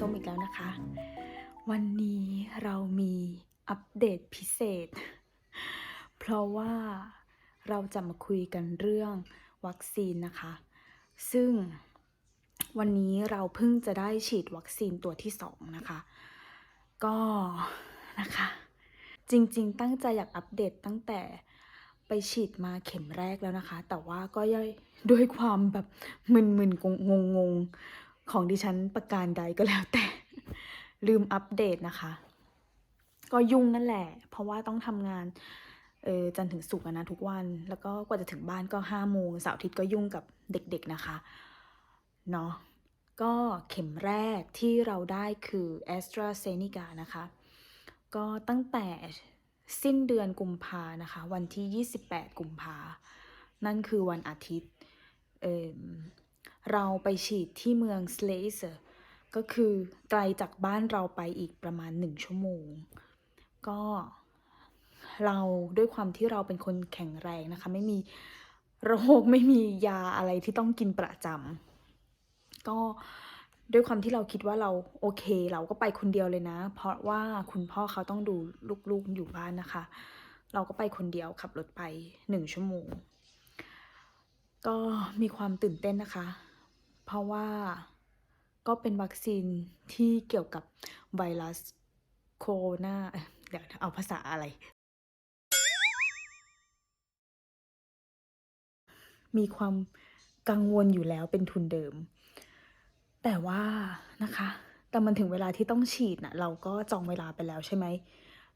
ส้มอีกแล้วนะคะ วันนี้เรามีอัปเดตพิเศษ เพราะว่าเราจะมาคุยกันเรื่องวัคซีนนะคะ ซึ่งวันนี้เราเพิ่งจะได้ฉีดวัคซีนตัวที่สองนะคะ ก็นะคะ จริงๆ ตั้งใจอยากอัปเดตตั้งแต่ไปฉีดมาเข็มแรกแล้วนะคะ แต่ว่าก็ย่อยด้วยความแบบมึนๆงงๆ ของดิฉันประการใดก็แล้วแต่ ลืมอัปเดตนะคะ ก็ยุ่งนั่นแหละ เพราะว่าต้องทำงานเออจันถึงศุกนะทุกวัน แล้วก็กว่าจะถึงบ้านก็ห้าโมงเสาร์อาทิตย์ก็ยุ่งกับเด็กๆนะคะเนาะก็เข็มแรกที่เราได้คือ a s t r a z เซ e c a นะคะ ก็ตั้งแต่สิ้นเดือนกุมภานะคะ วันที่ 28 กุมภานั่นคือวันอาทิตย์ เราไปฉีดที่เมืองสเลเซอร์ก็คือไกลจากบ้านเราไปอีกประมาณ 1 ชั่วโมง ก็เราด้วยความที่เราเป็นคนแข็งแรงนะคะ ไม่มีโรคไม่มียาอะไรที่ต้องกินประจำก็ด้วยความที่เราคิดว่าเราโอเค เราก็ไปคนเดียวเลยนะ เพราะว่าคุณพ่อเขาต้องดูลูกๆอยู่บ้านนะคะ เราก็ไปคนเดียวขับรถไปหนึ่งชั่วโมง ก็มีความตื่นเต้นนะคะ เพราะว่าก็เป็นวัคซีนที่เกี่ยวกับไวรัสโคโรนาเดี๋ยวเอาภาษาอะไร มีความกังวลอยู่แล้วเป็นทุนเดิม แต่ว่านะคะ แต่มันถึงเวลาที่ต้องฉีดนะเราก็จองเวลาไปแล้วใช่ไหม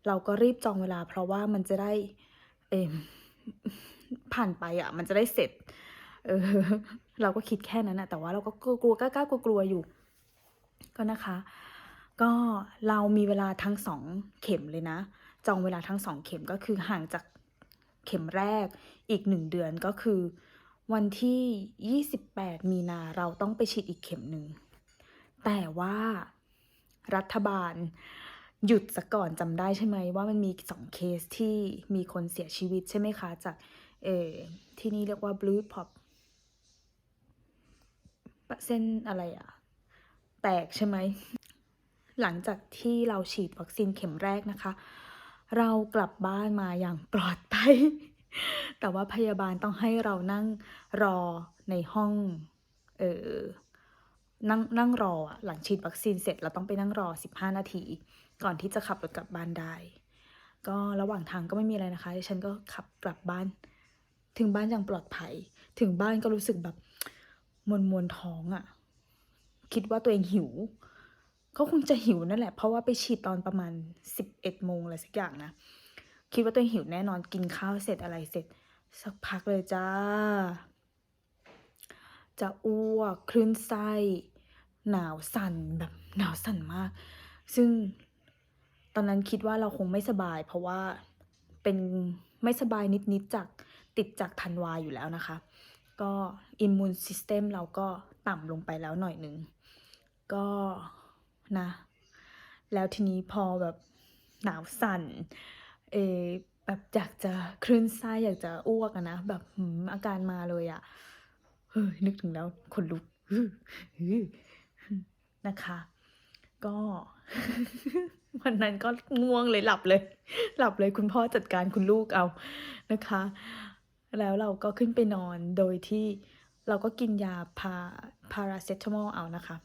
เราก็รีบจองเวลา เพราะว่ามันจะได้เอผ่านไปอะ มันจะได้เสร็จ เออ เราก็คิดแค่นั้นนะแต่ว่าเราก็กลัวกลัวกล้ากล้ากลัวกลัวอยู่ ก็นะคะ ก็เรามีเวลาทั้งสองเข็มเลยนะ จองเวลาทั้งสองเข็มก็คือห่างจากเข็มแรกอีกหนึ่งเดือนก็คือ วันที่ 28 มีนาเราต้องไปฉีดอีกเข็มหนึ่งแต่ว่ารัฐบาลหยุดซะก่อนจำได้ใช่ไหมว่ามันมีสองเคสที่มีคนเสียชีวิตใช่ไหมคะ จากเออที่นี่เรียกว่า blue pop เส้นอะไรอะแตกใช่ไหม หลังจากที่เราฉีดวัคซีนเข็มแรกนะคะ เรากลับบ้านมาอย่างปลอดภัย แต่ว่าพยาบาลต้องให้เรานั่งรอในห้อง เออนั่งนั่งรออะหลังฉีดวัคซีนเสร็จเราต้องไปนั่งรอ 15 นาที ก่อนที่จะขับรถกลับบ้านได้ ก็ระหว่างทางก็ไม่มีอะไรนะคะฉันก็ขับกลับบ้าน ถึงบ้านอย่างปลอดภัย ถึงบ้านก็รู้สึกแบบ มวนมวนท้องอะ่ะ คิดว่าตัวเองหิวก็คงจะหิวนั่นแหละ เพราะว่าไปฉีดตอนประมาณ11โมงอะไรสักอย่างนะ คิดว่าตัวเองหิวแน่นอนกินข้าวเสร็จอะไรเสร็จ สักพักเลยจ้า จะอ้วกคลื่นไส้หนาวสั่นแบบหนาวสั่นมาก ซึ่งตอนนั้นคิดว่าเราคงไม่สบาย เพราะว่าเป็นไม่สบายนิดๆจากติดจากธันวาอยู่แล้วนะคะ ก็อิมมูนซิสเต็มเราก็ต่ำลงไปแล้วหน่อยหนึ่งก็นะ แล้วทีนี้พอแบบหนาวสั่นเอแบบอยากจะคลื่นไส้อยากจะอ้วกอะนะ แบบอาการมาเลยอะเฮ้ยนึกถึงแล้วขนลุกนะคะ ก็ วันนั้นก็ง่วงเลยหลับเลย หลับเลยคุณพ่อจัดการคุณลูกเอานะคะ แล้วเราก็ขึ้นไปนอนโดยที่เราก็กินยาพาพาราเซตามอลเอานะคะ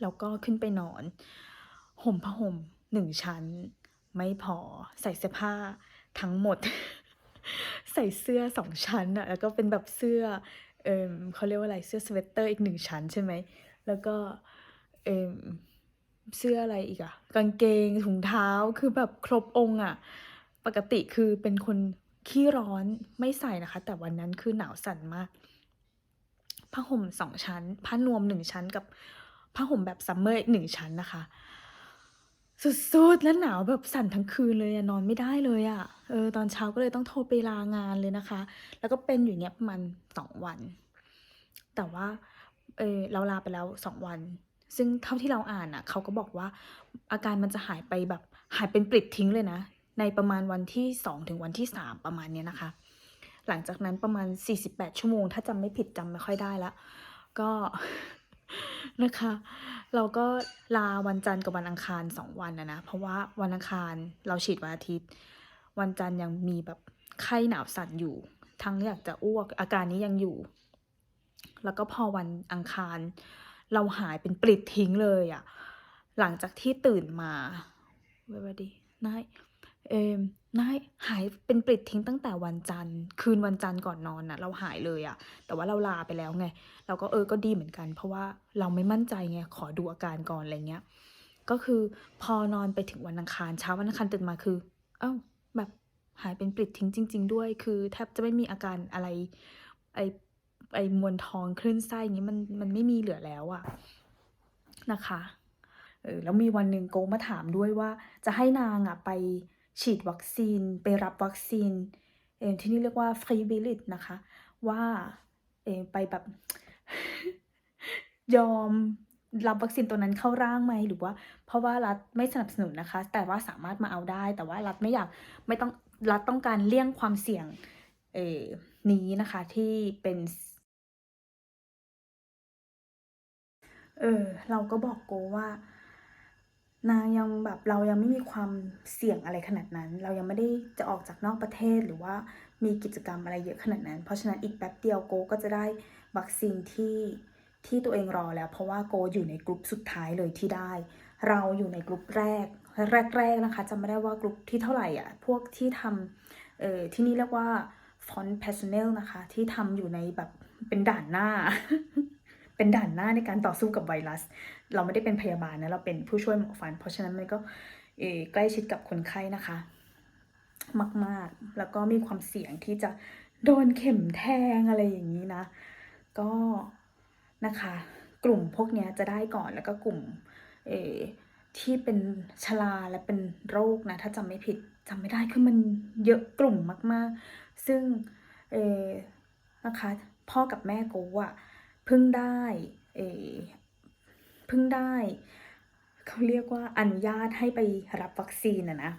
แล้วก็ขึ้นไปนอน ห่มผ้าห่มหนึ่งชั้น ไม่พอใส่เสื้อผ้าทั้งหมด ใส่เสื้อสองชั้นอะแล้วก็เป็นแบบเสื้อเอมเขาเรียกว่าอะไรเสื้อสเวตเตอร์อีกหนึ่งชั้นใช่ไหม แล้วก็เอมเสื้ออะไรอีกอะกางเกงถุงเท้าคือแบบครบองค์อะปกติคือเป็นคน ขี้ร้อนไม่ใส่นะคะ แต่วันนั้นคือหนาวสั่นมากผ้าห่มสองชั้นผ้านวมหนึ่งชั้นกับผ้าห่มแบบซัมเมอร์อีกหนึ่งชั้นนะคะ สุดๆ แล้วหนาวแบบสั่นทั้งคืนเลยอะนอนไม่ได้เลยอะเออตอนเช้าก็เลยต้องโทรไปลางานเลยนะคะ แล้วก็เป็นอยู่เงี้ยประมาณสองวัน แต่ว่าเออเราลาไปแล้วสองวัน ซึ่งเท่าที่เราอ่านอะเขาก็บอกว่าอาการมันจะหายไปแบบหายเป็นปลิดทิ้งเลยนะ ในประมาณวันที่สองถึงวันที่สามประมาณเนี้ยนะคะ หลังจากนั้นประมาณ 48 ชั่วโมง ถ้าจำไม่ผิดจำไม่ค่อยได้ละก็นะคะ เราก็ลาวันจันทร์กับวันอังคาร 2 วันอะนะ เพราะว่าวันอังคารเราฉีดวันอาทิตย์ วันจันทร์ยังมีแบบไข้หนาวสั่นอยู่ ทั้งอยากจะอ้วกอาการนี้ยังอยู่ แล้วก็พอวันอังคาร เราหายเป็นปลิดทิ้งเลยอะหลังจากที่ตื่นมา Where were they? นาย เอ่อนายหายเป็นปลิดทิ้งตั้งแต่วันจันทร์ คืนวันจันทร์ก่อนนอนน่ะเราหายเลยอะแต่ว่าเราลาไปแล้วไง เราก็เออก็ดีเหมือนกัน เพราะว่าเราไม่มั่นใจไงขอดูอาการก่อนอะไรเงี้ย ก็คือพอนอนไปถึงวันอังคารเช้าวันอังคารตื่นมาคือ เอ้าแบบหายเป็นปลิดทิ้งจริง ๆ ด้วย คือแทบจะไม่มีอาการอะไรไอไอมวลท้องคลื่นไส้อย่างงี้มันมันไม่มีเหลือแล้วอะนะคะเออแล้วมีวันหนึ่งโกมาถามด้วยว่าจะให้นางอะไป ฉีดวัคซีน ไปรับวัคซีนเออที่นี่เรียกว่า Freiwillig นะคะ ว่าเออไปแบบยอมรับวัคซีนตัวนั้นเข้าร่างไหมหรือว่า เพราะว่ารัฐไม่สนับสนุนนะคะ แต่ว่าสามารถมาเอาได้ แต่ว่ารัฐไม่อยากไม่ต้องรัฐต้องการเลี่ยงความเสี่ยงเออนี้นะคะที่เป็นเออเราก็บอกโกว่า นางยังแบบเรายังไม่มีความเสี่ยงอะไรขนาดนั้น เรายังไม่ได้จะออกจากนอกประเทศหรือว่ามีกิจกรรมอะไรเยอะขนาดนั้น เพราะฉะนั้นอีกแป๊บเดียวโกก็จะได้วัคซีนที่ที่ตัวเองรอแล้ว เพราะว่าโกอยู่ในกรุ๊ปสุดท้ายเลยที่ได้ เราอยู่ในกรุ๊ปแรกแรก ๆนะคะจำไม่ได้ว่ากรุ๊ปที่เท่าไหร่อะพวกที่ทำเอ่อที่นี่เรียกว่า Front Personnel นะคะ ที่ทำอยู่ในแบบเป็นด่านหน้า เป็นด่านหน้าในการต่อสู้กับไวรัส เราไม่ได้เป็นพยาบาลนะเราเป็นผู้ช่วยหมอฟัน เพราะฉะนั้นมันก็ใกล้ชิดกับคนไข้นะคะ มากๆ แล้วก็มีความเสี่ยงที่จะโดนเข็มแทงอะไรอย่างงี้นะ ก็นะคะ กลุ่มพวกนี้จะได้ก่อนแล้วก็กลุ่มเอที่เป็นชราและเป็นโรคนะ ถ้าจำไม่ผิดจำไม่ได้คือมันเยอะกลุ่มมาก ๆ ซึ่งเอนะคะพ่อกับแม่โก๊อะ เพิ่งได้เอ่อเพิ่งได้ เขาเรียกว่าอนุญาตให้ไปรับวัคซีนอะนะ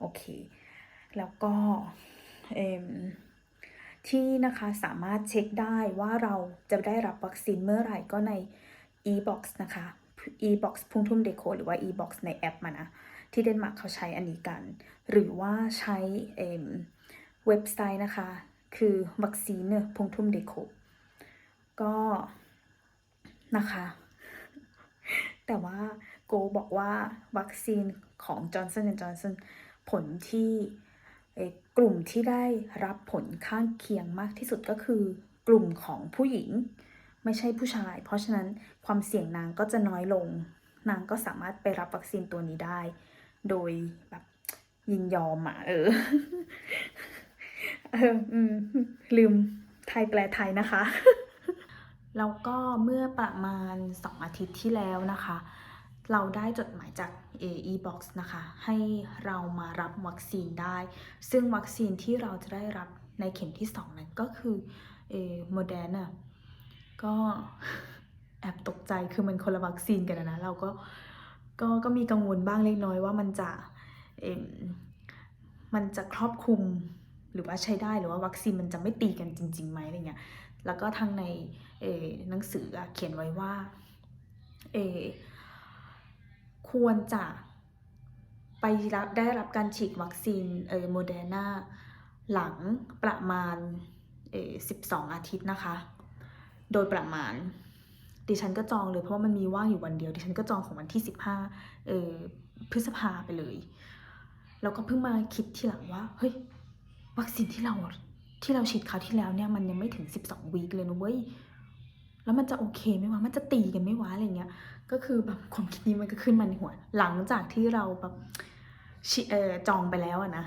โอเค แล้วก็เอ่อที่นะคะสามารถเช็กได้ว่าเราจะได้รับวัคซีนเมื่อไหร่ก็ใน e-box นะคะ e-box.dk หรือว่า e-box ในแอปอะนะ ที่เดนมาร์กเขาใช้อันนี้กัน หรือว่าใช้เอ่อเว็บไซต์นะคะ คือ vacciner.dk ก็นะคะ แต่ว่าโกบอกว่าวัคซีนของ Johnson & Johnson ผลที่กลุ่มที่ได้รับผลข้างเคียงมากที่สุดก็คือกลุ่มของผู้หญิงไม่ใช่ผู้ชาย เพราะฉะนั้นความเสี่ยงนางก็จะน้อยลง นางก็สามารถไปรับวัคซีนตัวนี้ได้ โดยแบบยินยอมอะเออเออลืมไทยแปลไทยนะคะ แล้วก็เมื่อประมาณ 2 อาทิตย์ที่แล้วนะคะ เราได้จดหมายจากเอ่อ e-box นะคะ ให้เรามารับวัคซีนได้ ซึ่งวัคซีนที่เราจะได้รับในเข็มที่ 2 นั้นก็คือเอ่อ Moderna ก็แอบตกใจคือมันคนละวัคซีนกันนะ เราก็ก็ก็มีกังวลบ้างเล็กน้อยว่ามันจะเอ่อมันจะครอบคลุมหรือว่าใช้ได้หรือว่าวัคซีนมันจะไม่ตีกันจริงๆไหมอะไรเงี้ย แล้วก็ทางในเอหนังสือเขียนไว้ว่าเอควรจะไปรับได้รับการฉีดวัคซีนเอ่อ Moderna หลังประมาณเอ12 อาทิตย์นะคะ โดยประมาณ ดิฉันก็จองเลยเพราะว่ามันมีว่างอยู่วันเดียว ดิฉันก็จองของวันที่ 15เออพฤษภาไปเลย แล้วก็เพิ่งมาคิดทีหลังว่า เฮ้ย วัคซีนที่เรา ที่เราฉีดคราวที่แล้วเนี่ยมันยังไม่ถึง 12วีกเลยนะเว้ยแล้วมันจะโอเคไหมวะมันจะตีกันไหมวะอะไรเงี้ยก็คือแบบความคิดนี้มันก็ขึ้นมาในหัว หลังจากที่เราแบบชเอ่อจองไปแล้วอะนะ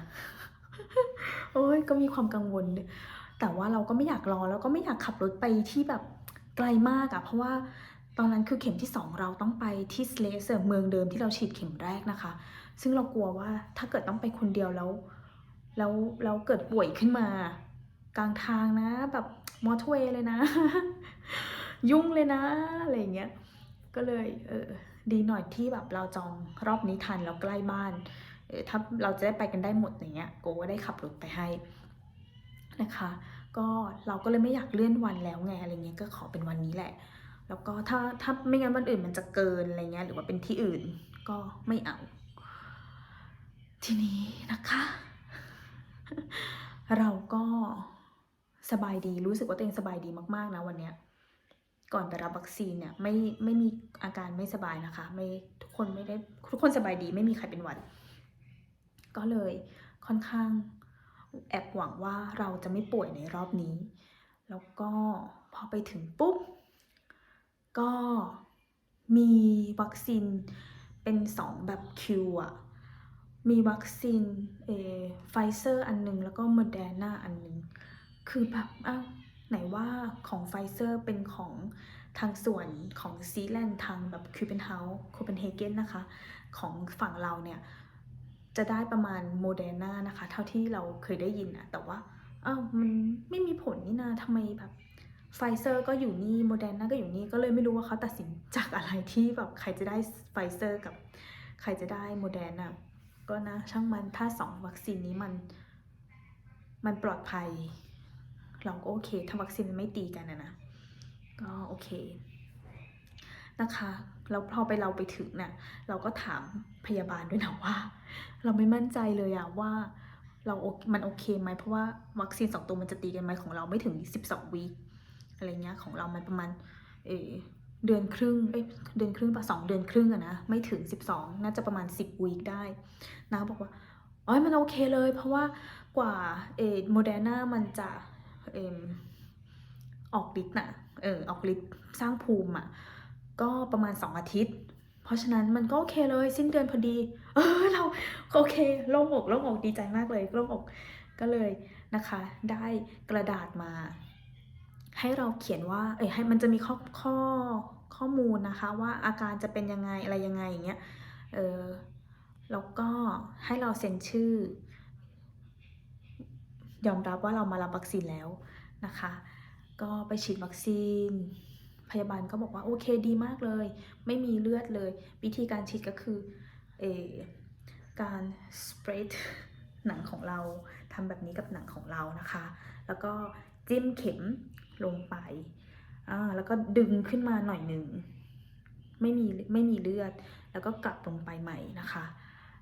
โอ๊ยก็มีความกังวล แต่ว่าเราก็ไม่อยากรอแล้วก็ไม่อยากขับรถไปที่แบบไกลมากอะเพราะว่าตอนนั้นคือเข็มที่ 2 เราต้องไปที่ Slesor เมืองเดิมที่เราฉีดเข็มแรกนะคะ ซึ่งเรากลัวว่าถ้าเกิดต้องไปคนเดียวแล้วแล้วแล้วเกิดป่วยขึ้นมา กลางทางนะ แบบมอเตอร์เวย์เลยนะ ยุ่งเลยนะ อะไรเงี้ย ก็เลยเออดีหน่อยที่แบบเราจองรอบนี้ทันแล้วใกล้บ้านเออถ้าเราจะได้ไปกันได้หมดอย่างเงี้ยโกก็ได้ขับรถไปให้นะคะ ก็เราก็เลยไม่อยากเลื่อนวันแล้วไงอะไรเงี้ยก็ขอเป็นวันนี้แหละ แล้วก็ถ้าถ้าไม่งั้นวันอื่นมันจะเกินอะไรเงี้ยหรือว่าเป็นที่อื่นก็ไม่เอา ทีนี้นะคะ เราก็ สบายดีรู้สึกว่าตัวเองสบายดีมากๆนะวันเนี้ยก่อนไปรับวัคซีนเนี่ยไม่ไม่มีอาการไม่สบายนะคะ ไม่ทุกคนไม่ได้ทุกคนสบายดีไม่มีใครเป็นหวัด ก็เลยค่อนข้างแอบหวังว่าเราจะไม่ป่วยในรอบนี้ แล้วก็พอไปถึงปุ๊บ ก็มีวัคซีนเป็นสองแบบคิวอะมีวัคซีนเอไฟเซอร์อันหนึง แล้วก็โมเดอร์นาอันหนึง คือแบบอ้าวไหนว่าของไฟเซอร์เป็นของทางส่วนของซีแลนด์ทางแบบคิวเปนเฮาส์โคเปนเฮเกนนะคะ ของฝั่งเราเนี่ย จะได้ประมาณโมเดอร์นานะคะ เท่าที่เราเคยได้ยินอะแต่ว่าอ้าวมันไม่มีผลนี่นาทำไมแบบไฟเซอร์ก็อยู่นี่โมเดอร์นาก็อยู่นี่ก็เลยไม่รู้ว่าเขาตัดสินจากอะไรที่แบบใครจะได้ไฟเซอร์กับใครจะได้โมเดอร์นาก็นะช่างมันถ้าสองวัคซีนนี้มันมันปลอดภัย เราก็โอเคถ้าวัคซีนไม่ตีกันนะนะก็โอเคนะคะแล้วพอไปเราไปถึงเนี่ยเราก็ถามพยาบาลด้วยนะว่า เราไม่มั่นใจเลยอะว่าเรามันโอเคไหมเพราะว่าวัคซีนสองตัวมันจะตีกันไหมของเราไม่ถึง 12วีคอะไรเงี้ยของเรามันประมาณเอเดือนครึ่งเอ้ยเดือนครึ่งปะสองเดือนครึ่งอะนะไม่ถึง 12 น่าจะประมาณ 10วีคได้นะบอกว่าอ๋อมันโอเคเลย เพราะว่ากว่าเอโมเดอร์นามันจะ เอมออกฤทธิ์น่ะ เออ ออกฤทธิ์สร้างภูมิอะ ก็ประมาณ2องอาทิตย์ เพราะฉะนั้นมันก็โอเคเลย สิ้นเดือนพอดี เออ เราโอเค โล่งอกโล่งอกดีใจมากเลยโล่งอกก็เลยนะคะ ได้กระดาษมา ให้เราเขียนว่า เอ้ยให้มันจะมีข้อข้อข้อมูลนะคะ ว่าอาการจะเป็นยังไงอะไรยังไงอย่างเงี้ย เออ แล้วก็ให้เราเซ็นชื่อ ยอมรับว่าเรามารับวัคซีนแล้วนะคะ ก็ไปฉีดวัคซีน พยาบาลก็บอกว่าโอเคดีมากเลย ไม่มีเลือดเลย วิธีการฉีดก็คือเอการสเปรดหนังของเราทำแบบนี้กับหนังของเรานะคะ แล้วก็จิ้มเข็มลงไปอ่าแล้วก็ดึงขึ้นมาหน่อยหนึ่งไม่มีไม่มีเลือด แล้วก็กลับลงไปใหม่นะคะ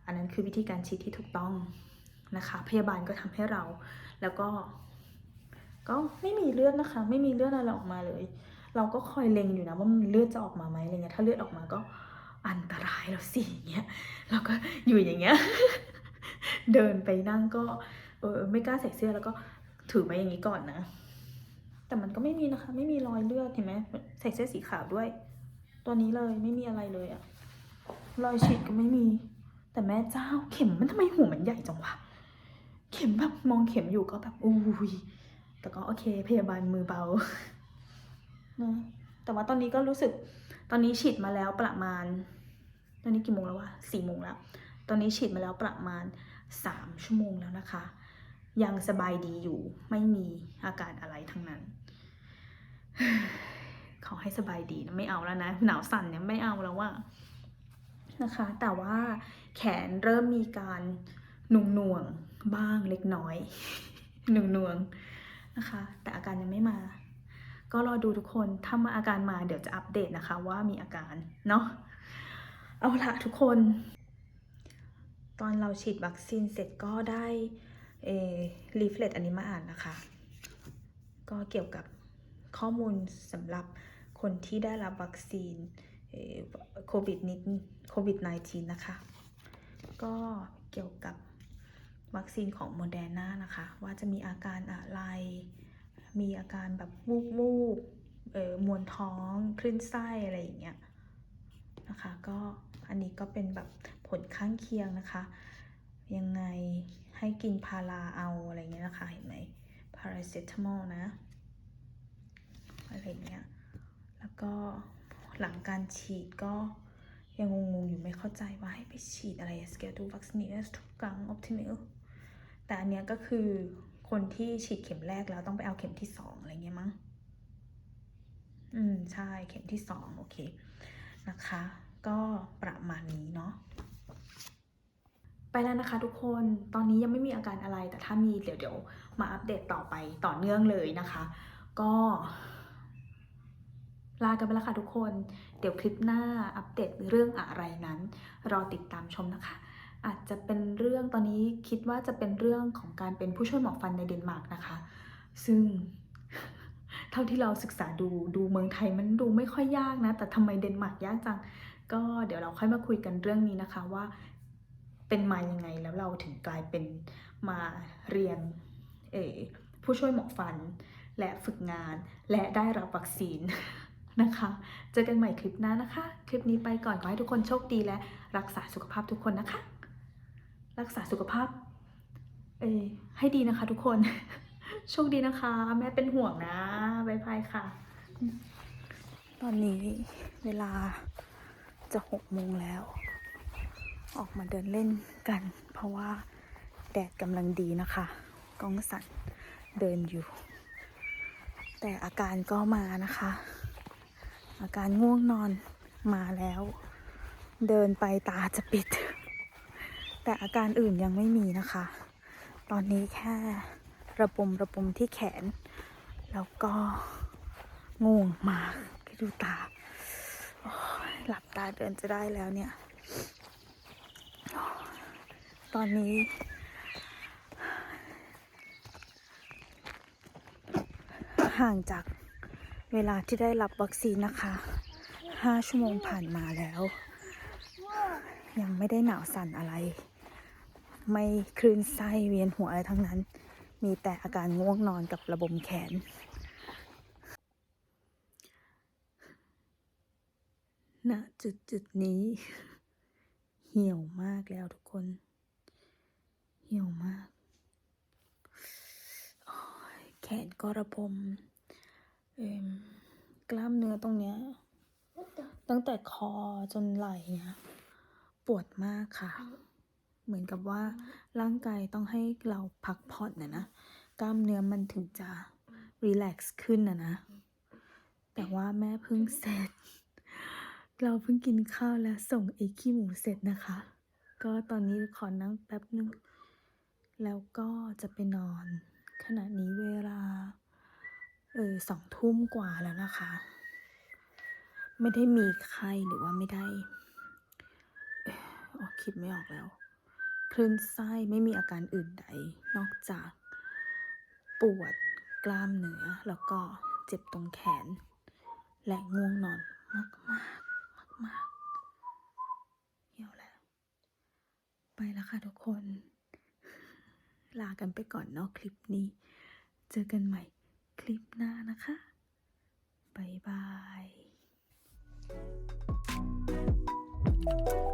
อันนั้นคือวิธีการฉีดที่ถูกต้องนะคะ พยาบาลก็ทำให้เรา แล้วก็ ก็ไม่มีเลือดนะคะ ไม่มีเลือดอะไรออกมาเลย เราก็คอยเล็งอยู่นะว่ามันเลือดจะออกมาไหมอะไรเงี้ยถ้าเลือดออกมาก็อันตรายแล้วสิอย่างเงี้ยเราก็อยู่อย่างเงี้ย เดินไปนั่งก็เออไม่กล้าใส่เสื้อแล้วก็ถือไว้อย่างนี้ก่อนนะ แต่มันก็ไม่มีนะคะ ไม่มีรอยเลือดเห็นไหมใส่เสื้อสีขาวด้วย ตัวนี้เลยไม่มีอะไรเลยอะรอยฉีดก็ไม่มี แต่แม่เจ้าเข็มมันทำไมหัวมันใหญ่จังวะ ข็มแบบมองเข็มอยู่ก็แบบอุ้ยแต่ก็โอเค พยาบาลมือเบานะแต่ว่าตอนนี้ก็รู้สึกตอนนี้ฉีดมาแล้วประมาณ ตอนนี้กี่โมงแล้ววะสี่โมงแล้ว ตอนนี้ฉีดมาแล้วประมาณสามชั่วโมงแล้วนะคะ ยังสบายดีอยู่ไม่มีอาการอะไรทั้งนั้นขอให้สบายดีนะไม่เอาแล้วนะหนาวสั่นเนี่ยไม่เอาแล้วว่านะคะ แต่ว่าแขนเริ่มมีการหนุ่งหน่วง บ้างเล็กน้อยหนุ่งนวงๆนะคะ แต่อาการยังไม่มา ก็รอดูทุกคนถ้ามาอาการมาเดี๋ยวจะอัปเดตนะคะว่ามีอาการเนาะเอาละทุกคน ตอนเราฉีดวัคซีนเสร็จก็ได้เอลีฟเลตอันนี้มาอ่านนะคะ ก็เกี่ยวกับข้อมูลสำหรับคนที่ได้รับวัคซีนโควิดนิดโควิด -19 นะคะ ก็เกี่ยวกับ วัคซีนของโมเดอร์นานะคะ ว่าจะมีอาการอะไร มีอาการแบบวูบวูบเออมวนท้องคลื่นไส้อะไรอย่างเงี้ยนะคะก็อันนี้ก็เป็นแบบผลข้างเคียงนะคะ ยังไงให้กินพาราเอาอะไรเงี้ยนะคะเห็นไหมพาราเซตามอลนะอะไรเงี้ยแล้วก็หลังการฉีดก็ยังงงๆอยู่ไม่เข้าใจว่าให้ไปฉีดอะไรสเกลตูวัคซีนทุกครั้งออปติมิล แต่อันเนี้ยก็คือคนที่ฉีดเข็มแรกแล้วต้องไปเอาเข็มที่สองอะไรเงี้ยมั้ง อืม ใช่เข็มที่สองโอเค นะคะ ก็ประมาณนี้เนาะไปแล้วนะคะทุกคน ตอนนี้ยังไม่มีอาการอะไร แต่ถ้ามีเดี๋ยวเดี๋ยวมาอัปเดตต่อไปต่อเนื่องเลยนะคะ ก็ ลากันไปแล้วค่ะทุกคน เดี๋ยวคลิปหน้าอัปเดตเรื่องอะไรนั้น รอติดตามชมนะคะ อาจจะเป็นเรื่องตอนนี้คิดว่าจะเป็นเรื่องของการเป็นผู้ช่วยหมอฟันในเดนมาร์กนะคะ ซึ่งเท่าที่เราศึกษาดูดูเมืองไทยมันดูไม่ค่อยยากนะ แต่ทำไมเดนมาร์กยากจัง ก็เดี๋ยวเราค่อยมาคุยกันเรื่องนี้นะคะว่าเป็นมายังไงแล้วเราถึงกลายเป็นมาเรียนเอผู้ช่วยหมอฟัน และฝึกงานและได้รับวัคซีนนะคะ เจอกันใหม่คลิปหน้านะคะ คลิปนี้ไปก่อนขอให้ทุกคนโชคดีและรักษาสุขภาพทุกคนนะคะ รักษาสุขภาพ เอให้ดีนะคะทุกคน โชคดีนะคะ แม่เป็นห่วงนะบายบายค่ะ ตอนนี้เวลาจะหกโมงแล้ว ออกมาเดินเล่นกัน เพราะว่าแดดกำลังดีนะคะกล้องสั่นเดินอยู่ แต่อาการก็มานะคะ อาการง่วงนอนมาแล้ว เดินไปตาจะปิด แต่อาการอื่นยังไม่มีนะคะ ตอนนี้แค่ระบมระบมที่แขน แล้วก็ง่วงมากดูตา หลับตาเดินจะได้แล้วเนี่ย ตอนนี้ ห่างจากเวลาที่ได้รับวัคซีนนะคะห้าชั่วโมงผ่านมาแล้ว ยังไม่ได้หนาวสั่นอะไร ไม่คลื่นไส้เวียนหัวอะไรทั้งนั้น มีแต่อาการง่วงนอนกับระบมแขน ณ จุดจุดนี้ เหี่ยวมากแล้วทุกคน เหี่ยวมาก แขนก็ระบมเอิ่มกล้ามเนื้อตรงเนี้ย ตั้งแต่คอจนไหล่เนี่ย ปวดมากค่ะ เหมือนกับว่าร่างกายต้องให้เราพักผ่อนนะนะ กล้ามเนื้อมันถึงจะรีแลกซ์ขึ้นนะนะ แต่ว่าแม่เพิ่งเสร็จ เราเพิ่งกินข้าวแล้วส่งไอ้ขี้หมูเสร็จนะคะ ก็ตอนนี้ขอนั่งแป๊บนึง แล้วก็จะไปนอน ขณะนี้เวลาเออสองทุ่มกว่าแล้วนะคะ ไม่ได้มีไข้หรือว่าไม่ได้ออคิดไม่ออกแล้ว คลื่นไส้ไม่มีอาการอื่นใด นอกจากปวดกล้ามเนื้อแล้วก็เจ็บตรงแขน และง่วงนอนมากมากมากมากเหี่ยวแล้ว ไปแล้วค่ะทุกคน ลากันไปก่อนเนาะคลิปนี้ เจอกันใหม่คลิปหน้านะคะบายบาย thank you